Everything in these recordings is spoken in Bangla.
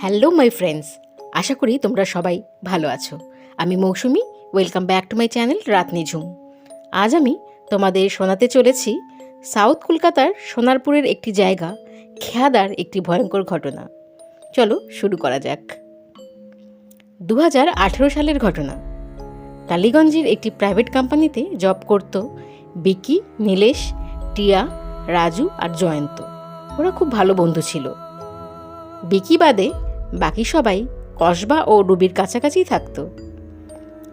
হ্যালো মাই ফ্রেন্ডস আশা করি তোমরা সবাই ভালো আছো। আমি Mousumi welcome back to my channel রাতনি ঝুম। আজ আমি তোমাদের শোনাতে চলেছি সাউথ কলকাতার সোনারপুরের একটি জায়গা, খেয়াদার একটি ভয়ঙ্কর ঘটনা। চলো শুরু করা যাক। দু হাজার আঠেরো সালের ঘটনা। টালিগঞ্জের একটি প্রাইভেট কোম্পানিতে জব করত বিকি, নীলেশ, টিয়া, রাজু আর জয়ন্ত। ওরা খুব ভালো বন্ধু ছিল। বিকি বাদে বাকি সবাই কসবা ও রুবির কাছাকাছি থাকতো।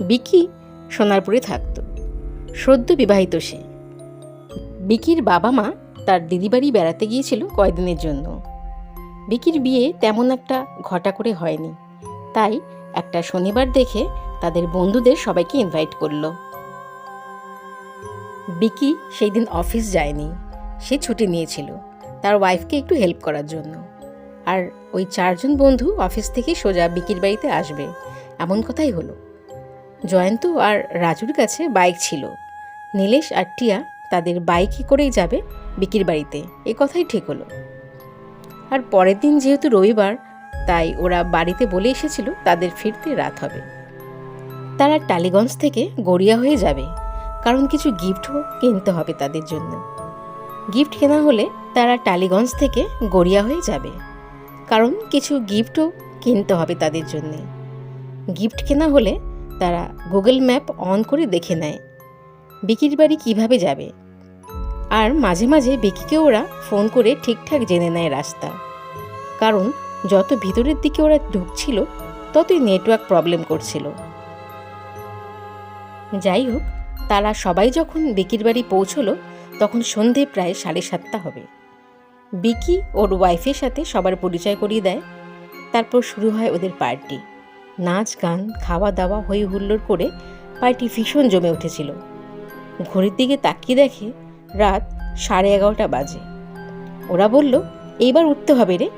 বিকি সোনারপুরে থাকতো। সদ্য বিবাহিত সে। বিকির বাবা মা তার দিদিবাড়ি বেড়াতে গিয়েছিল কয়দিনের জন্য। বিকির বিয়ে তেমন একটা ঘটা করে হয়নি। তাই একটা শনিবার দেখে তাদের বন্ধুদের সবাইকে ইনভাইট করল। বিকি সেই দিন অফিস যায়নি। সে ছুটি নিয়েছিল। তার ওয়াইফকে একটু হেল্প করার জন্য। আর ওই চারজন বন্ধু অফিস থেকে সোজা বিকির বাড়িতে আসবে। এমন কথাই হলো। জয়ন্ত আর রাজুর কাছে বাইক ছিল। নীলেশ আর টিয়া তাদের বাইকে করেই যাবে বিকির বাড়িতে। এ কথাই ঠিক হলো। আর পরের দিন যেহেতু রবিবার, তাই ওরা বাড়িতে বলে এসেছিল তাদের ফিরতে রাত হবে। তারা টালিগঞ্জ থেকে গড়িয়া হয়ে যাবে। কারণ কিছু গিফটও কিনতে হবে তাদের জন্য। গিফট কেনা হলে তারা টালিগঞ্জ থেকে গড়িয়া হয়ে যাবে। কারণ কিছু গিফটও কিনতে হবে তাদের জন্য। গিফট কেনা হলে তারা গুগল ম্যাপ অন করে দেখে নেয়, বিকির বাড়ি কীভাবে যাবে। আর মাঝে মাঝে বিকিকে ওরা ফোন করে ঠিকঠাক জেনে নেয় রাস্তা। কারণ যত ভিতরের দিকে ওরা ঢুকছিল, ততই নেটওয়ার্ক প্রবলেম করছিল। যাই হোক, তারা সবাই যখন বিকির বাড়ি পৌঁছলো, তখন সন্ধে প্রায় সাড়ে সাতটা হবে। বিকি ওর ওয়াইফের সাথে সবার পরিচয় করিয়ে দেয়। তারপর শুরু হয় ওদের পার্টি। নাচ, গান, খাওয়া দাওয়া হই হুল্লোড় করে পার্টি ভীষণ জমে উঠেছিল। ঘড়ির দিকে তাকিয়ে দেখে রাত সাড়ে এগারোটা বাজে। ওরা বলল, এইবার উঠতে হবে রে।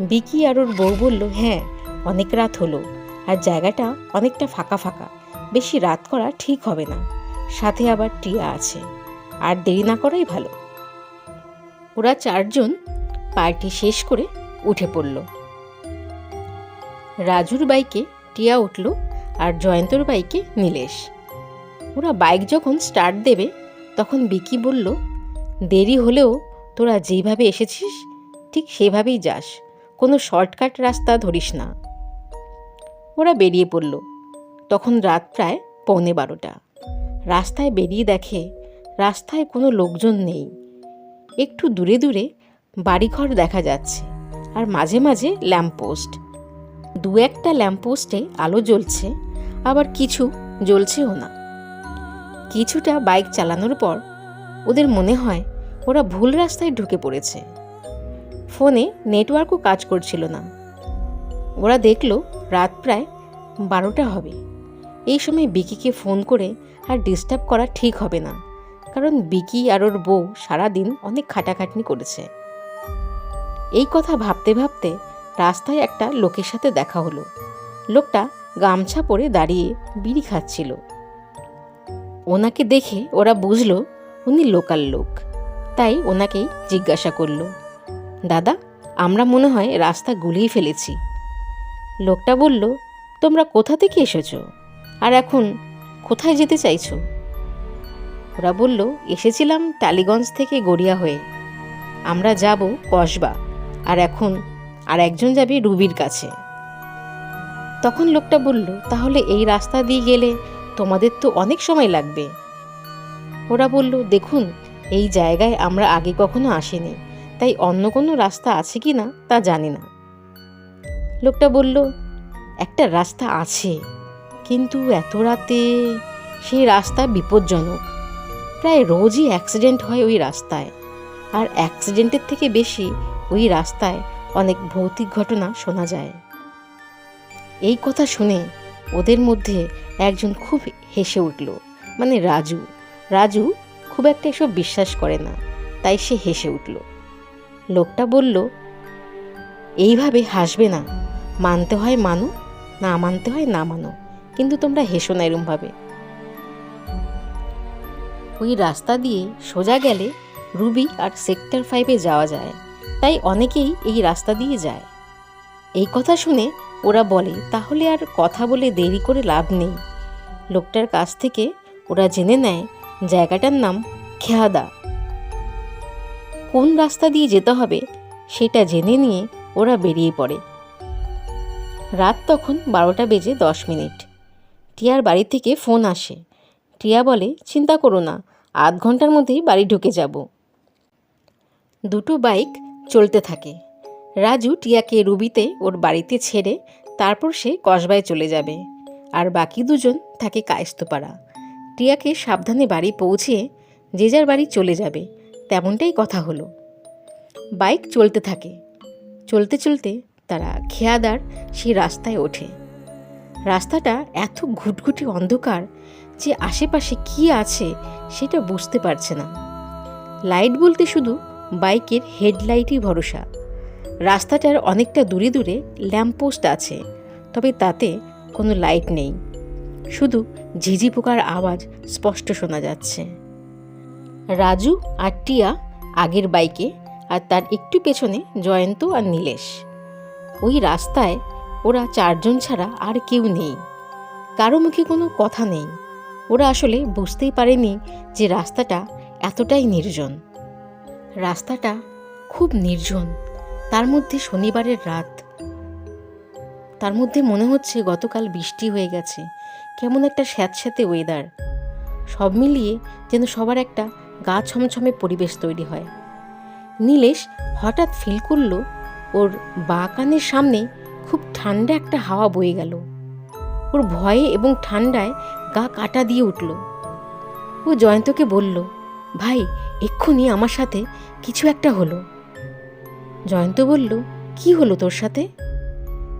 বিকি আর ওর বউ বলল হ্যাঁ অনেক রাত হলো আর জায়গাটা অনেকটা ফাঁকা ফাঁকা। বেশি রাত করা ঠিক হবে না। সাথে আবার টিয়া আছে। আর দেরি না করাই ভালো। ওরা চারজন পার্টি শেষ করে উঠে পড়ল। রাজুর বাইকে টিয়া উঠল আর জয়ন্তর বাইকে নীলেশ। ওরা বাইক যখন স্টার্ট দেবে, তখন বিকি বলল, দেরি হলেও তোরা যেইভাবে এসেছিস, ঠিক সেভাবেই যাস। কোনো শর্টকাট রাস্তা ধরিস না। ওরা বেরিয়ে পড়ল। তখন রাত প্রায় পৌনে বারোটা। রাস্তায় বেরিয়ে দেখে, রাস্তায় কোনো লোকজন নেই। একটু দূরে দূরে বাড়িঘর দেখা যাচ্ছে আর মাঝে মাঝে ল্যাম্পপোস্ট। দু একটা ল্যাম্পপোস্টে আলো জ্বলছে, আবার কিছু জ্বলছেও না। কিছুটা বাইক চালানোর পর ওদের মনে হয় ওরা ভুল রাস্তায় ঢুকে পড়েছে। ফোনে নেটওয়ার্কও কাজ করছিল না। ওরা দেখল রাত প্রায় বারোটা হবে। এই সময় বিকিকে ফোন করে আর ডিস্টার্ব করা ঠিক হবে না। কারণ বিকি আর ওর বউ সারাদিন অনেক খাটাখাটনি করেছে। এই কথা ভাবতে ভাবতে রাস্তায় একটা লোকের সাথে দেখা হলো। লোকটা গামছা পরে দাঁড়িয়ে বিড়ি খাচ্ছিল। ওনাকে দেখে ওরা বুঝলো উনি লোকাল লোক। তাই ওনাকেই জিজ্ঞাসা করল, দাদা, আমরা মনে হয় রাস্তা গুলিয়ে ফেলেছি। লোকটা বলল, তোমরা কোথা থেকে এসেছ? আর এখন কোথায় যেতে চাইছো? ওরা বলল, এসেছিলাম টালিগঞ্জ থেকে গড়িয়া হয়ে। আমরা যাব কসবা, আর এখন, আর একজন যাবে রুবির কাছে। তখন লোকটা বলল, তাহলে এই রাস্তা দিয়ে গেলে তোমাদের তো অনেক সময় লাগবে। ওরা বলল, দেখুন, এই জায়গায় আমরা আগে কখনো আসিনি, তাই অন্য কোনো রাস্তা আছে কি না তা জানি না। লোকটা বলল, একটা রাস্তা আছে, কিন্তু এত রাতে সেই রাস্তা বিপজ্জনক। প্রায় রোজই অ্যাক্সিডেন্ট হয় ওই রাস্তায়। আর অ্যাক্সিডেন্টের থেকে বেশি ওই রাস্তায় অনেক ভৌতিক ঘটনা শোনা যায়। এই কথা শুনে ওদের মধ্যে একজন খুব হেসে উঠল মানে রাজু। রাজু খুব একটা এসব বিশ্বাস করে না, তাই সে হেসে উঠল। লোকটা বলল, এইভাবে হাসবে না। মানতে হয় মানো, না মানতে হয় না মানো, কিন্তু তোমরা হেসো না এরমভাবে। ওই রাস্তা দিয়ে সোজা গেলে রুবি আর সেক্টর ফাইভে যাওয়া যায়। তাই অনেকেই এই রাস্তা দিয়ে যায়। এই কথা শুনে ওরা বলে, তাহলে আর কথা বলে দেরি করে লাভ নেই। লোকটার কাছ থেকে ওরা জেনে নেয়, জায়গাটার নাম খেয়াদা। কোন রাস্তা দিয়ে যেতে হবে সেটা জেনে নিয়ে ওরা বেরিয়ে পড়ে। রাত তখন বারোটা বেজে দশ মিনিট। টিয়ার বাড়ি থেকে ফোন আসে। টিয়া বলে, চিন্তা করো না আধ ঘণ্টার মধ্যেই বাড়ি ঢুকে যাব। দুটো বাইক চলতে থাকে। রাজু টিয়াকে রুবিতে ওর বাড়িতে ছেড়ে তারপর সে কসবায় চলে যাবে। আর বাকি দুজন থাকে কায়স্তপাড়া। টিয়াকে সাবধানে বাড়ি পৌঁছে যে যার বাড়ি চলে যাবে, তেমনটাই কথা হলো। বাইক চলতে থাকে। চলতে চলতে তারা খেয়াদার সেই রাস্তায় ওঠে। রাস্তাটা এত ঘুটঘুটি অন্ধকার যে আশেপাশে কি আছে সেটা বুঝতে পারছে না। লাইট বলতে শুধু বাইকের হেডলাইটই ভরসা। রাস্তাটার অনেকটা দূরে দূরে ল্যাম্পপোস্ট আছে, তবে তাতে কোনো লাইট নেই। শুধু ঝিঝি পোকার আওয়াজ স্পষ্ট শোনা যাচ্ছে। রাজু আর টিয়া আগের বাইকে আর তার একটু পেছনে জয়ন্ত আর নীলেশ। ওই রাস্তায় ওরা চারজন ছাড়া আর কেউ নেই। কারও মুখে কোনো কথা নেই। ওরা আসলে বুঝতেই পারেনি যে রাস্তাটা এতটাই নির্জন। রাস্তাটা খুব নির্জন। তার মধ্যে শনিবারের রাত। তার মধ্যে মনে হচ্ছে গতকাল বৃষ্টি হয়ে গেছে। কেমন একটা স্যাঁতস্যাঁতে ওয়েদার সব মিলিয়ে যেন সবার একটা গা ছমছমে পরিবেশ তৈরি হয়। নীলেশ হঠাৎ ফিল করল, ওর বা কানের সামনে খুব ঠান্ডা একটা হাওয়া বয়ে গেল। ওর ভয়ে এবং ঠান্ডায় গা কাটা দিয়ে উঠল। ও জয়ন্তকে বলল, ভাই, এক্ষুনি আমার সাথে কিছু একটা হলো। জয়ন্ত বলল, কি হলো তোর সাথে?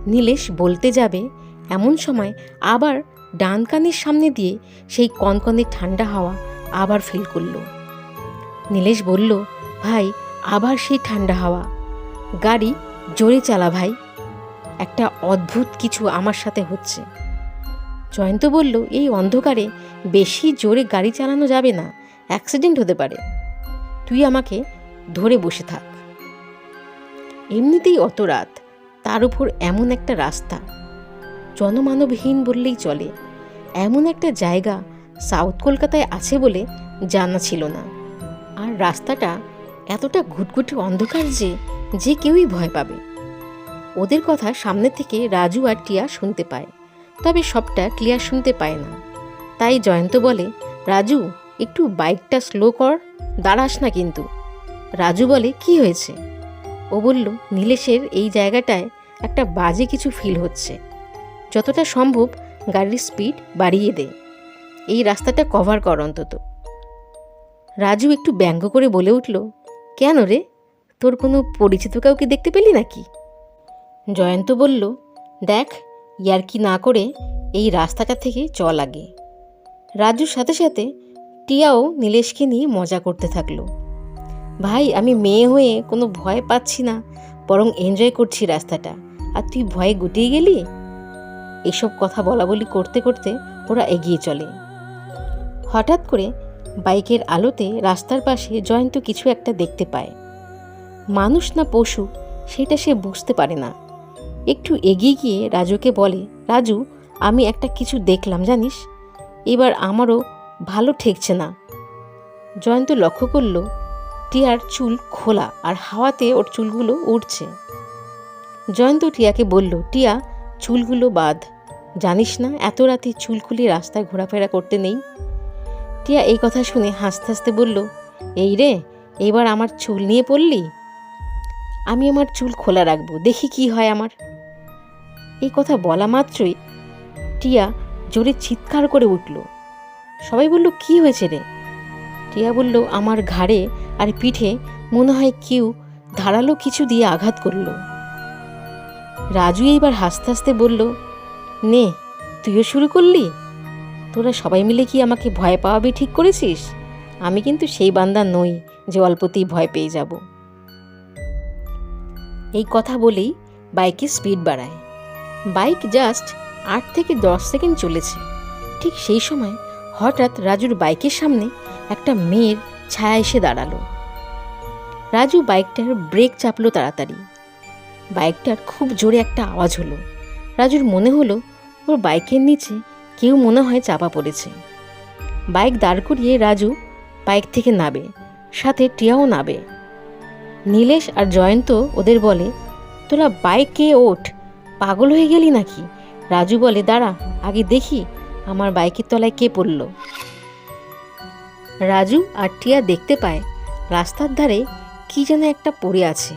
নীলেশ বলতে যাবে, এমন সময় আবার ডান কানের সামনে দিয়ে সেই কনকনে ঠান্ডা হাওয়া আবার ফিল করল। নীলেশ বলল, ভাই, আবার সেই ঠান্ডা হাওয়া। গাড়ি জোরে চালা ভাই। একটা অদ্ভুত কিছু আমার সাথে হচ্ছে। জয়ন্ত বলল, এই অন্ধকারে বেশি জোরে গাড়ি চালানো যাবে না। অ্যাক্সিডেন্ট হতে পারে। তুই আমাকে ধরে বসে থাক। এমনিতেই অত রাত, তার উপর এমন একটা রাস্তা, জনমানবহীন বললেই চলে। এমন একটা জায়গা সাউথ কলকাতায় আছে বলে জানা ছিল না। আর রাস্তাটা এতটা ঘুটঘুটে অন্ধকার যে যে কেউই ভয় পাবে। ওদের কথা সামনে থেকে রাজু আর টিয়া শুনতে পায়। তবে সবটা ক্লিয়ার শুনতে পায় না। তাই জয়ন্ত বলে, রাজু, একটু বাইকটা স্লো কর, দাঁড়াস না কিন্তু। রাজু বলে, কি হয়েছে? ও বলল, নীলেশের এই জায়গাটায় একটা বাজে কিছু ফিল হচ্ছে। যতটা সম্ভব গাড়ির স্পিড বাড়িয়ে দে। এই রাস্তাটা কভার কর অন্তত। রাজু একটু ব্যঙ্গ করে বলে উঠল, কেন রে? তোর কোনো পরিচিত কাউকে দেখতে পেলি নাকি? জয়ন্ত বলল, দেখ ইয়ার্কি না করে এই রাস্তাটা থেকে চল আগে। রাজুর সাথে সাথে টিয়াও নীলেশকে নিয়ে মজা করতে থাকল। ভাই, আমি মেয়ে হয়ে কোনো ভয় পাচ্ছি না, বরং এনজয় করছি রাস্তাটা। আর তুই ভয়ে গুটিয়ে গেলি? এসব কথা বলা বলি করতে করতে ওরা এগিয়ে চলে। হঠাৎ করে বাইকের আলোতে রাস্তার পাশে জয়ন্ত কিছু একটা দেখতে পায়। মানুষ না পশু, সেটা সে বুঝতে পারে না। একটু এগিয়ে গিয়ে রাজুকে বলে, রাজু, আমি একটা কিছু দেখলাম, জানিস? এবার আমারও ভালো ঠেকছে না। জয়ন্ত লক্ষ্য করল, টিয়ার চুল খোলা আর হাওয়াতে ওর চুলগুলো উঠছে জয়ন্ত টিয়াকে বলল, টিয়া, চুলগুলো বাদ জানিস না, এত রাতে চুল খুলে রাস্তায় ঘোরাফেরা করতে নেই? টিয়া এই কথা শুনে হাসতে হাসতে বলল, এই রে, এবার আমার চুল নিয়ে পড়লি? আমি আমার চুল খোলা রাখব, দেখি কি হয় আমার। এই কথা বলা মাত্রই টিয়া জোরে চিৎকার করে উঠল। সবাই বলল, কি হয়েছে রে? টিয়া বলল, আমার ঘাড়ে আর পিঠে মনে হয় কেউ ধারালো কিছু দিয়ে আঘাত করল। রাজু এইবার হাসতে হাসতে বলল, নে, তুইও শুরু করলি? তোরা সবাই মিলে কি আমাকে ভয় পাওয়াবি ঠিক করেছিস? আমি কিন্তু সেই বান্দা নই যে অল্পতেই ভয় পেয়ে যাব। এই কথা বলেই বাইকে স্পিড বাড়ায়। বাইক জাস্ট আট থেকে দশ সেকেন্ড চলেছে। ঠিক সেই সময় হঠাৎ রাজুর বাইকের সামনে একটা মেয়ের ছায়া এসে দাঁড়াল। রাজু বাইকটার ব্রেক চাপলো তাড়াতাড়ি। বাইকটার খুব জোরে একটা আওয়াজ হলো। রাজুর মনে হলো, ওর বাইকের নিচে কেউ মনে হয় চাপা পড়েছে। বাইক দাঁড় করিয়ে রাজু বাইক থেকে নাবে সাথে টিয়াও নাবে নীলেশ আর জয়ন্ত ওদের বলে, তোরা বাইকে ওঠ পাগল হয়ে গেলি নাকি? রাজু বলে, দাঁড়া, আগে দেখি আমার বাইকের তলায় কে পড়ল। রাজু আর টিয়া দেখতে পায় রাস্তার ধারে কি যেন একটা পড়ে আছে।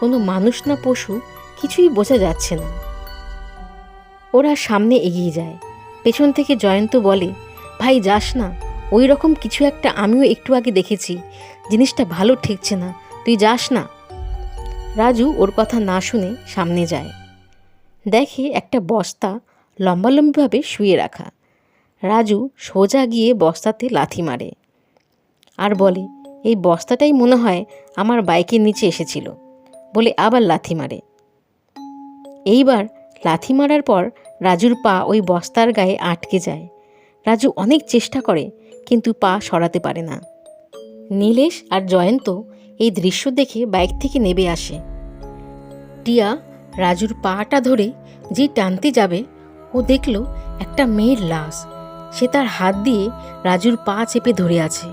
কোনো মানুষ না পশু, কিছুই বোঝা যাচ্ছে না। ওরা সামনে এগিয়ে যায়। পেছন থেকে জয়ন্ত বলে, ভাই, যাস না। ওই রকম কিছু একটা আমিও একটু আগে দেখেছি। জিনিসটা ভালো ঠেকছে না। তুই যাস না। রাজু ওর কথা না শুনে সামনে যায়। দেখে একটা বস্তা লম্বালম্বিভাবে শুয়ে রাখা। রাজু সোজা গিয়ে বস্তাতে লাথি মারে। আর বলে, এই বস্তাটাই মনে হয় আমার বাইকের নিচে এসেছিল। বলে আবার লাথি মারে। এইবার লাথি মারার পর রাজুর পা ওই বস্তার গায়ে আটকে যায়। রাজু অনেক চেষ্টা করে, কিন্তু পা সরাতে পারে না। নীলেশ আর জয়ন্ত এই দৃশ্য দেখে বাইক থেকে নেবে আসে। টিয়া রাজুর পাটা ধরে যে টানতে যাবে, ও দেখল একটা মেয়ের লাশ। সে তার হাত দিয়ে রাজুর পা চেপে ধরে আছে।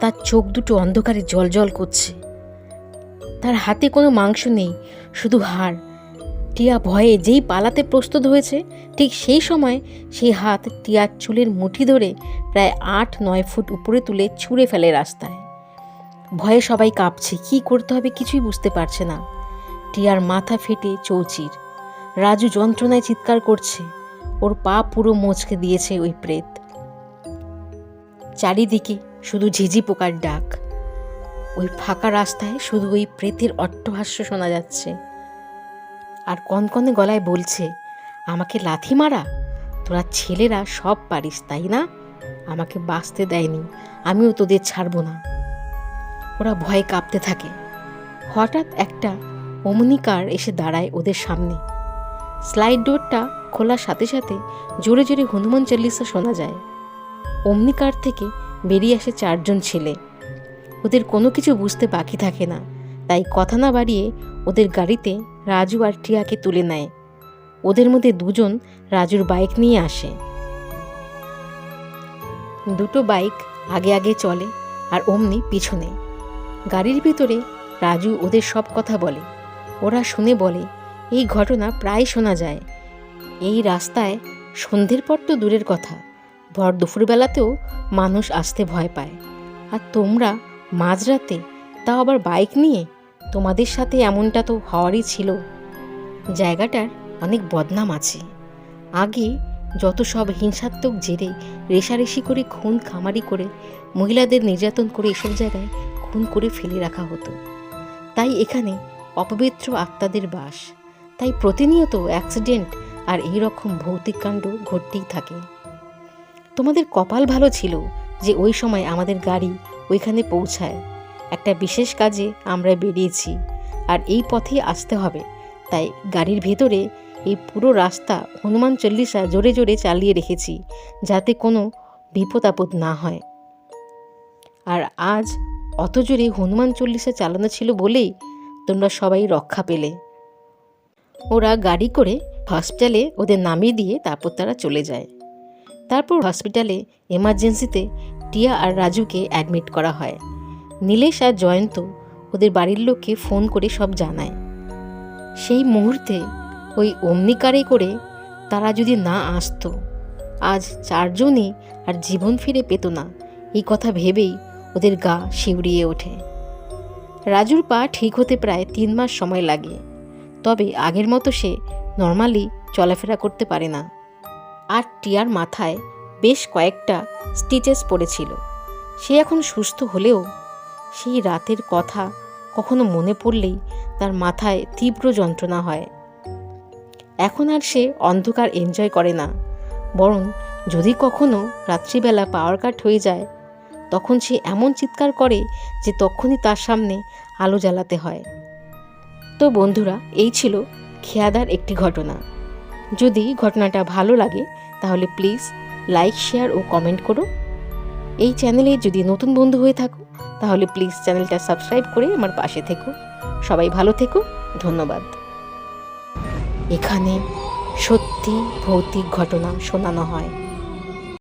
তার চোখ দুটো অন্ধকারে জল করছে। তার হাতে কোনো মাংস নেই, শুধু হাড়। টিয়া ভয়ে যেই পালাতে প্রস্তুত হয়েছে, ঠিক সেই সময় সেই হাত টিয়ার চুলের মুঠি ধরে প্রায় আট নয় ফুট উপরে তুলে ছুঁড়ে ফেলে রাস্তায়। ভয়ে সবাই কাঁপছে, কি করতে হবে কিছুই বুঝতে পারছে না। টিয়ার মাথা ফেটে চৌচির। রাজু যন্ত্রণায় চিৎকার করছে। ওর পা পুরো মোচকে দিয়েছে ওই প্রেত। চারিদিকে শুধু ঝিঝি পোকার ডাক। ওই ফাঁকা রাস্তায় শুধু ওই প্রেতের অট্টহাস্য শোনা যাচ্ছে। আর কনকনে গলায় বলছে, আমাকে লাথি মারা? তোরা ছেলেরা সব পারিস, তাই না? আমাকে বাঁচতে দেয়নি, আমিও তোদের ছাড়বো না। ওরা ভয়ে কাঁপতে থাকে। হঠাৎ একটা অমনি কার এসে দাঁড়ায় ওদের সামনে। স্লাইড ডোরটা খোলার সাথে সাথে জোরে জোরে হনুমান চল্লিশা শোনা যায়। অমনি কার থেকে বেরিয়ে আসে চারজন ছেলে। ওদের কোনো কিছু বুঝতে বাকি থাকে না, তাই কথা না বাড়িয়ে ওদের গাড়িতে রাজু আর টিয়াকে তুলে নেয়। ওদের মধ্যে দুজন রাজুর বাইক নিয়ে আসে। দুটো বাইক আগে আগে চলে আর অমনি পিছনে। গাড়ির ভিতরে রাজু ওদের সব কথা বলে। ওরা শুনে বলে, এই ঘটনা প্রায় শোনা যায়। এই রাস্তায় সন্ধ্যের পর তো দূরের কথা। ভর দুপুরবেলাতেও মানুষ আসতে ভয় পায়। আর তোমরা মাঝরাতে তাও আবার বাইক নিয়ে? তোমাদের সাথে এমনটা তো হওয়ারই ছিল। জায়গাটার অনেক বদনাম আছে। আগে যত সব হিংসাত্মক জেরে রেশারেশি করে খুন খামারি করে মহিলাদের নির্যাতন করে এসব জায়গায় খুন করে ফেলে রাখা হতো। তাই এখানে অপবিত্র আত্মাদের বাস। তাই প্রতিনিয়ত অ্যাক্সিডেন্ট আর এই রকম ভৌতিক কাণ্ড ঘটতেই থাকে। তোমাদের কপাল ভালো ছিল যে ওই সময় আমাদের গাড়ি ওইখানে পৌঁছায়। একটা বিশেষ কাজে আমরা বেরিয়েছি আর এই পথেই আসতে হবে। তাই গাড়ির ভেতরে এই পুরো রাস্তা হনুমান চল্লিশা জোরে জোরে চালিয়ে রেখেছি যাতে কোনো বিপদ আপদ না হয়। আর আজ অত জোরে হনুমান চল্লিশা চালানো ছিল বলেই তোমরা সবাই রক্ষা পেলে। ওরা গাড়ি করে হসপিটালে ওদের নামিয়ে দিয়ে তারপর তারা চলে যায়। তারপর হসপিটালে এমার্জেন্সিতে টিয়া আর রাজুকে অ্যাডমিট করা হয়। নীলেশ আর জয়ন্ত ওদের বাড়ির লোককে ফোন করে সব জানায়। সেই মুহূর্তে ওই অমনিকারে করে তারা যদি না আসতো, আজ চারজনই আর জীবন ফিরে পেত না। এই কথা ভেবেই ওদের গা শিউরিয়ে ওঠে। রাজুর পা ঠিক হতে প্রায় তিন মাস সময় লাগে। তবে আগের মতো সে নর্মালি চলাফেরা করতে পারে না। আর টিয়ার মাথায় বেশ কয়েকটা স্টিচেস পড়েছিল। সে এখন সুস্থ হলেও সেই রাতের কথা কখনো মনে পড়লেই তার মাথায় তীব্র যন্ত্রণা হয়। এখন আর সে অন্ধকার এনজয় করে না। বরং যদি কখনো রাত্রিবেলা পাওয়ার কাট হয়ে যায় তখন সে এমন চিৎকার করে যে তখনই তার সামনে আলো জ্বালাতে হয়। তো বন্ধুরা, এই ছিল খেয়াদার একটি ঘটনা। যদি ঘটনাটা ভালো লাগে, তাহলে প্লিজ লাইক, শেয়ার ও কমেন্ট করো। এই চ্যানেলে যদি নতুন বন্ধু হয়ে থাকো, তাহলে প্লিজ চ্যানেলটা সাবস্ক্রাইব করে আমার পাশে থেকো। সবাই ভালো থেকো, ধন্যবাদ। এখানে সত্যি ভৌতিক ঘটনা শোনানো হয়।